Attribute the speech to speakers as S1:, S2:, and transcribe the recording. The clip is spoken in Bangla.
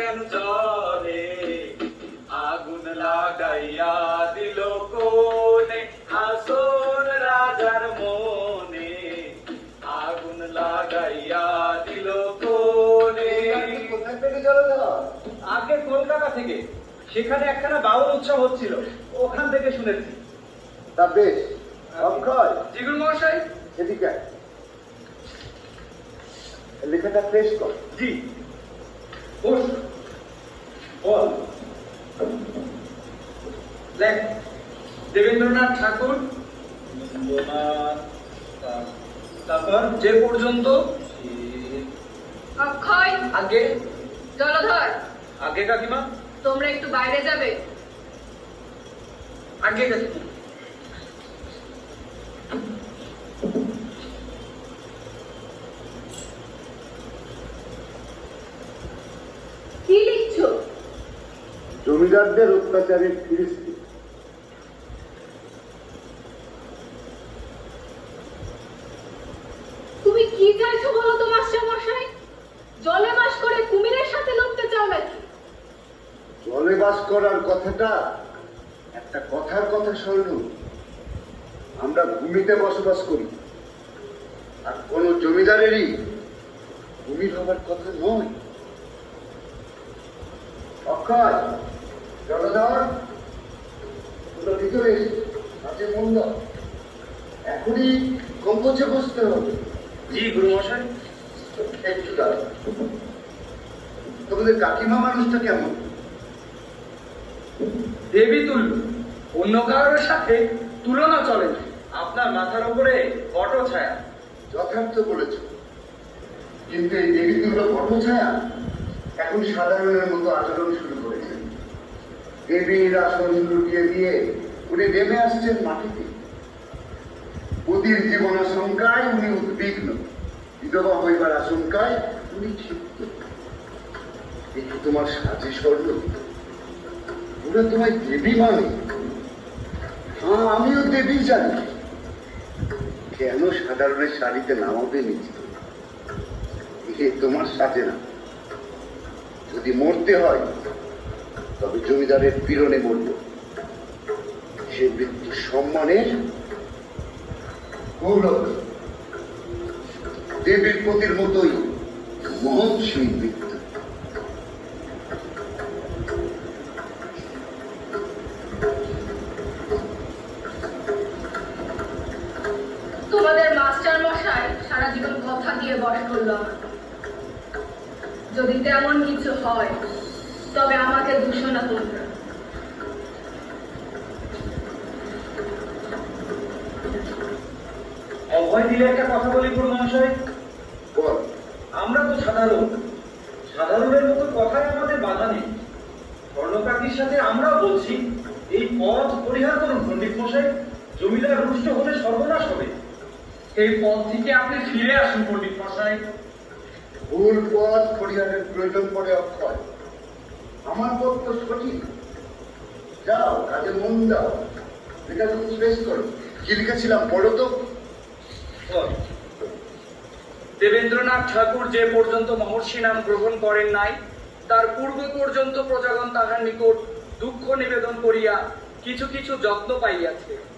S1: কেন জলে আগুন লাগাইয়া দিল কোনে আসর রাজার মনে। আগুন লাগাইয়া দিল কোনে আগে কলকাতা থেকে সেখানে একখানা বাউল উৎসব হচ্ছিল ওখান থেকে শুনেছি।
S2: তা বেশ অক্ষয়।
S3: জিগুল মহাশয়?
S2: এদিকে লেখাটা ফ্রেশ কর।
S1: জি। বসুন। বল। দেখ
S3: দেবেন্দ্রনাথ ঠাকুর
S1: তারপর যে পর্যন্ত
S4: অক্ষয়!
S3: আগে।
S4: জলধর!
S1: আগে কাকিমা।
S4: তোমরা একটু বাইরে যাবে।
S3: আগে কাকিমা
S4: কি লিখছো
S2: জমিদারদের অত্যাচারের ফিরিস্তি।
S4: তুমি কি চাইছো বলো তো মাস্টার মশাই? জলে বাস করে কুমিরের সাথে লড়তে চাও নাকি?
S2: জলে বাস করার কথাটা একটা কথার কথা স্বর্ণ আমরা ভূমিতে বসবাস করি। আর কোন জমিদারেরই ভূমির হবার কথা নয়। অক্ষয় জলধর তোমরা ভিতরে আছে এখনই কম্পোজে বসতে হবে।
S1: জি গুরু মশাই
S2: একটু দাঁড়াও। তোমাদের কাকিমা মানুষটা কেমন?
S3: দেবী তুল্য অন্য কারোর সাথে তুলনা চলে
S1: আপনার মাথার উপরে বট ছায়া।
S2: যথার্থ বলেছ। কিন্তু এই দেবীতুল্য পটছায়া এখন সাধারণের মতো আচরণ শুরু করেছেন দেবীর আসন লুটিয়ে দিয়ে উনি নেমে আসছেন মাটিতে। জীবন আশঙ্কায় উনি উদ্বিগ্ন। বিধবা হইবার আশঙ্কায় উনি তোমার স্বর্ণ। ওরা তোমায় দেবী মানে? হ্যাঁ আমিও দেবী জানি। কেন সাধারণের শাড়িতে নামাবে নিচে এ তোমার সাজে না। যদি মরতে হয় তবে জমিদারের পীড়নে মরব সে মৃত্যু সম্মানের গৌরব। দেবীর পতির মতোই মহৎ সেই মৃত্যু।
S4: তোমাদের মাস্টার মশাই সারা জীবন কথা দিয়ে বস করল আমাকে যদি তেমন কিছু হয় তবে আমাকে দূষণা তোমরা
S1: অভয় দিলে একটা কথা বলি গুরু মহাশয়।
S2: বল।
S1: আমরা তো সাধারণ। সাধারণের মতো কথায় আমাদের বাধা নেই। স্বর্ণকাকির সাথে আমরাও বলছি এই পথ পরিহার করুন পণ্ডিত মশাই। জমিদার রুষ্ট হলে সর্বনাশ হবে।
S3: এই পথ থেকে আপনি ফিরে আসুন পণ্ডিত মশাই।
S2: ভুল পথ পরিহারের প্রয়োজন পড়ে অক্ষয়। আমার তো সঠিক। যাও, কাজে মন দাও। এটা তুমি বেশ করো। কি লিখেছিলাম পড়ো তো।
S3: দেবেন্দ্রনাথ ঠাকুর যে পর্যন্ত মহর্ষি নাম গ্রহণ করেন নাই, তার পূর্ব পর্যন্ত প্রজাগণ তাহার নিকট দুঃখ নিবেদন করিয়া কিছু কিছু যত্ন পাইয়াছে।